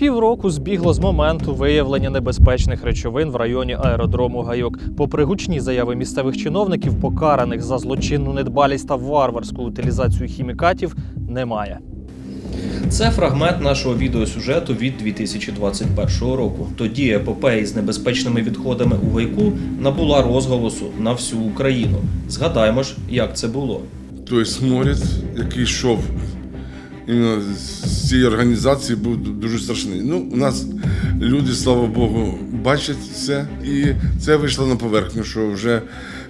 Півроку збігло з моменту виявлення небезпечних речовин в районі аеродрому Гайок. Попри гучні заяви місцевих чиновників, покараних за злочинну недбалість та варварську утилізацію хімікатів, немає. Це фрагмент нашого відеосюжету від 2021 року. Тоді епопея з небезпечними відходами у гайку набула розголосу на всю Україну. Згадаємо ж, як це було. той сморід, який йшов з цієї організації, був дуже страшний. Ну, у нас люди, слава Богу, бачать це, і це вийшло на поверхню, що вже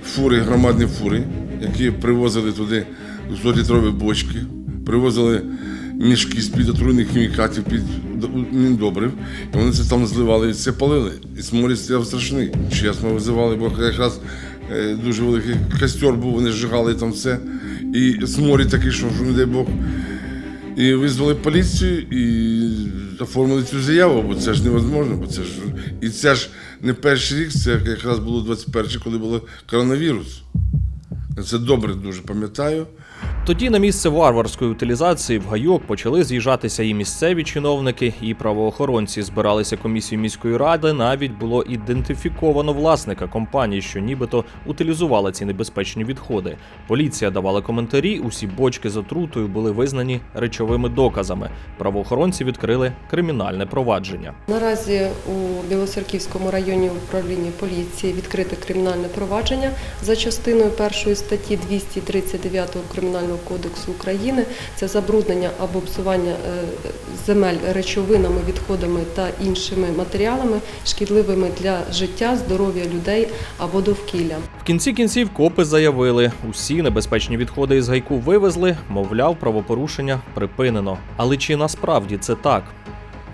фури, громадні фури, які привозили туди 100-літрові бочки, привозили мішки з-під отруйних хімікатів, під міндобрив, і вони це там зливали і це палили. І сморід стояв страшний. Чесно визивали, бо якраз е, дуже великий костер був, вони зжигали там все. І сморід такий, що не дай Бог. І визвали поліцію і оформили цю заяву, бо це ж невозможно, бо це ж. І це ж не перший рік, це якраз було 21 коли було коронавірус. Це добре дуже пам'ятаю. Тоді на місце варварської утилізації в гайок почали з'їжджатися і місцеві чиновники, і правоохоронці. Збиралися комісії міської ради. Навіть було ідентифіковано власника компанії, що нібито утилізувала ці небезпечні відходи. Поліція давала коментарі. Усі бочки з отрутою були визнані речовими доказами. Правоохоронці відкрили кримінальне провадження. Наразі у Білоцерківському районі управління поліції відкрите кримінальне провадження за частиною першої статті 239 Кримінального кодексу України. Це забруднення або псування е, земель речовинами, відходами та іншими матеріалами, шкідливими для життя, здоров'я людей або довкілля. В кінці кінців копи заявили, усі небезпечні відходи із гайку вивезли, мовляв, правопорушення припинено. Але чи насправді це так?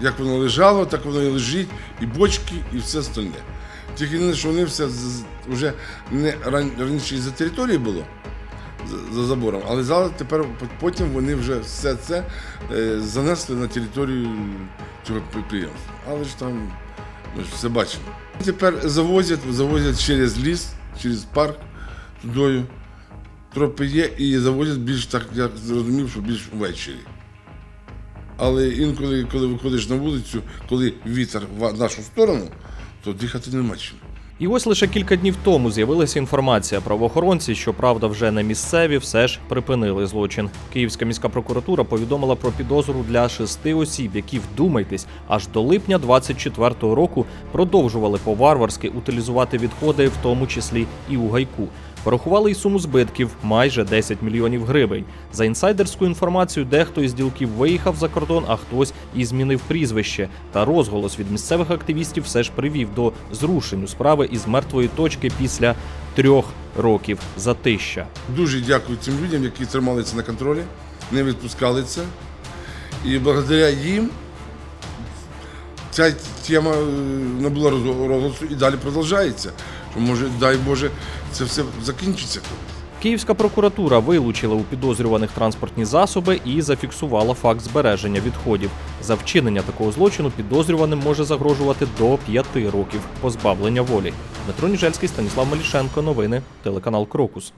Як воно лежало, так воно і лежить, і бочки, і все остальне. Тільки не, що вони все з- вже не ран- раніше за території було за, за забором, але зараз тепер потім вони вже все це е, занесли на територію цього підприємства. Але ж там ми ж все бачимо. Тепер завозять, завозять через ліс, через парк тудою. Тропи є і завозять більш так, я зрозумів, що більш ввечері. Але інколи, коли виходиш на вулицю, коли вітер в нашу сторону, то дихати нема чим. І ось лише кілька днів тому з'явилася інформація. Правоохоронці, що правда вже не місцеві, все ж припинили злочин. Київська міська прокуратура повідомила про підозру для шести осіб, які вдумайтесь, аж до липня 24-го року продовжували по-варварськи утилізувати відходи, в тому числі і у гайку. Порахували й суму збитків майже 10 мільйонів гривень. За інсайдерською інформацією, дехто із ділків виїхав за кордон, а хтось і змінив прізвище. Та розголос від місцевих активістів все ж привів до зрушенню справи із мертвої точки після трьох років затища. Дуже дякую цим людям, які тримали це на контролі, не відпускали це. І благодаря їм ця тема е, набула розголосу і далі продовжується. Що може, дай Боже, це все закінчиться. Київська прокуратура вилучила у підозрюваних транспортні засоби і зафіксувала факт збереження відходів. За вчинення такого злочину підозрюваним може загрожувати до п'яти років позбавлення волі. Дмитро Ніжельський, Станіслав Малішенко. Новини телеканал Крокус.